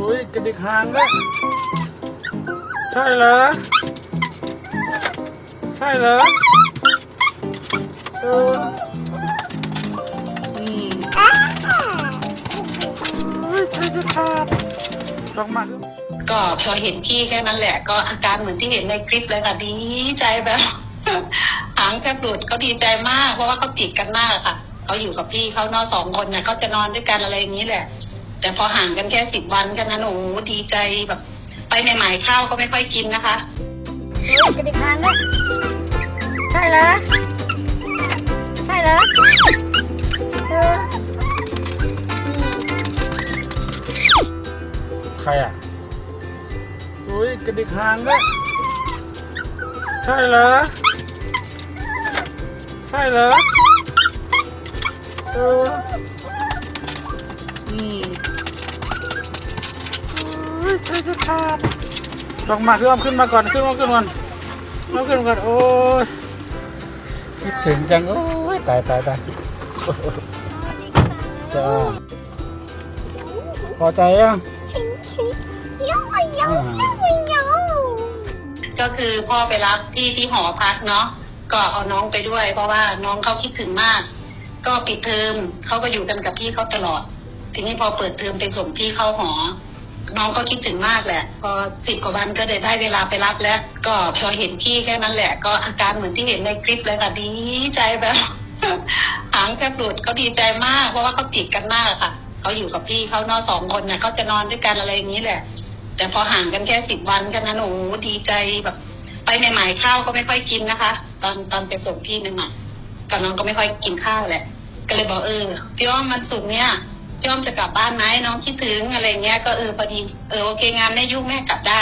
อุ้ยกระดิกหางด้วยใช่เหรอ ใช่เหรอเอออืมอุ้ยใช่จะขาดลองมาดูก็พอเห็นพี่แค่นั้นแหละก็อาการเหมือนที่เห็นในคลิปเลยค่ะดีใจแบบ หางแทบหลุดเขาดีใจมาก เพราะว่าเขาติดกันมากค่ะเขาอยู่กับพี่เขานอนสองคนเนี่ยเขาจะนอนด้วยกันอะไรอย่างนี้แหละ แต่พอห่างกันแค่สิบวันกันนะหนูดีใจแบบ ไปใหม่ๆข้าวก็ไม่ค่อยกินนะคะอุ้ยกระดิกหางด้วยใช่เหรอใช่เหรอเออใครอะอุ้ยกระดิกหางด้วยใช่เหรอใช่เหรอเอออืม อุ้ยใช่จะขาดลองมาขึ้นมขึ้นมาก่อนขึ้นมาขึ้นมามาขึ้นมาก่อนโอ้ยคิดถึงจังโอ้ยตายตายตายจ้าพอใจยังก็คือพ่อไปรับที่ที่หอพักเนาะก็เอาน้องไปด้วย เพราะว่าน้องเขาคิดถึงมาก ก็ปิดเทอมเขาก็อยู่กันกับพี่เขาตลอด ทีนี้พอเปิดเทอมไปส่งพี่เข้าหอ น้องก็คิดถึงมากแหละ พอสิบกว่าวันก็เลยได้เวลาไปรับแล้ว ก็พอเห็นพี่แค่นั้นแหละ ก็อาการเหมือนที่เห็นในคลิปเลยค่ะดีใจแบบหางแทบหลุดเขาดีใจมากเพราะว่าเขาติดกันมากค่ะเขาอยู่กับพี่เขานอนสองคนเนี่ยเขาจะนอนด้วยกันอะไรอย่างนี้แหละ แต่พอห่างกันแค่สิบวันกันนะหนูดีใจแบบไปใหม่ๆข้าวก็ไม่ค่อยกินนะคะ ตอนตอนไปส่งพี่ใหม่ๆกับน้องก็ไม่ค่อยกินข้าวแหละ ก็เลยบอกเออพี่อ้อมมันสุกเนี่ย พี่อมจะกลับบ้านไหมน้องคิดถึงอะไรเงี้ยก็เออพอดีเออโอเคงานไม่ยุ่งแม่กลับได้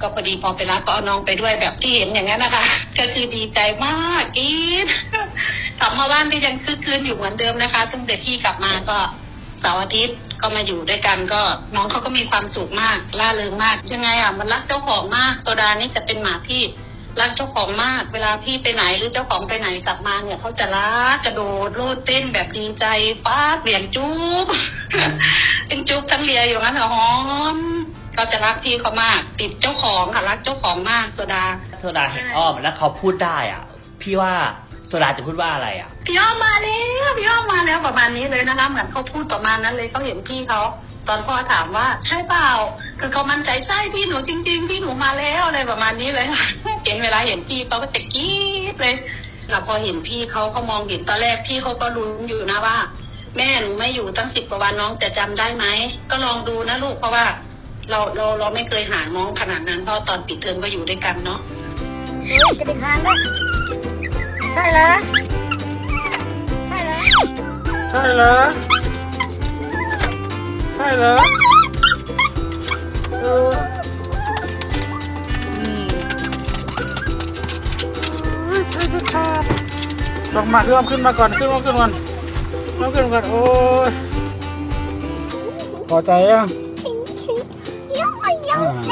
ก็พอดีพอไปรับก็เอาน้องไปด้วยแบบที่เห็นอย่างนั้นนะคะก็คือดีใจมากกีดกลับมาบ้านก็ยังคึกคืนอยู่เหมือนเดิมนะคะตั้งแต่พี่กลับมาก็เสาร์อาทิตย์ก็มาอยู่ด้วยกันก็น้องเขาก็มีความสุขมากล่าเริงมากยังไงอะมันรักเจ้าของมากโซดานี่จะเป็นหมาที่ รักเจ้าของมาก เวลาพี่ไปไหนหรือเจ้าของไปไหนกลับมาเนี่ยเขาจะรักกระโดดโลดเต้นแบบดีใจป้าดเหวี่ยงจุ๊บทั้งจุ๊บทั้งเลียอยู่งั้นเหรอหอมเขาจะรักพี่เขามาก ติดเจ้าของค่ะรักเจ้าของมากโซดาโซดาเห็นอ้อมแล้วเขาพูดได้อะ พี่ว่าโซดาจะพูดว่าอะไรอะพี่อ้อมมาแล้วพี่อ้อมมาแล้วประมาณนี้เลยนะคะเหมือนเขาพูดประมาณนั้นเลยเขาเห็นพี่เขาตอนพ่อถามว่าใช่เปล่า คือเขามั่นใจใช่พี่หนูจริง ๆ พี่หนูมาแล้วอะไรประมาณนี้เลย เห็นเวลาเห็นพี่เขาก็จะกรี๊ดเลยแล้วพอเห็นพี่เขาเขามองเห็นตอนแรกพี่เขาก็ลุ้นอยู่นะว่า แม่หนูไม่อยู่ตั้งสิบกว่าวันน้องจะจำได้ไหมก็ลองดูนะลูกเพราะว่า เราเราเราไม่เคยห่างน้องขนาดนั้นเพราะตอนปิดเทอมก็อยู่ด้วยกันเนาะอุ้ยกระดิกหางด้วยใช่เหรอใช่เหรอใช่เหรอใช่เหร อกมาขึ้นมขึ้นมาก่อนขึ้นมาขึ้นมามขึ้นก่อนโอ้ยพอใจยัง อ่า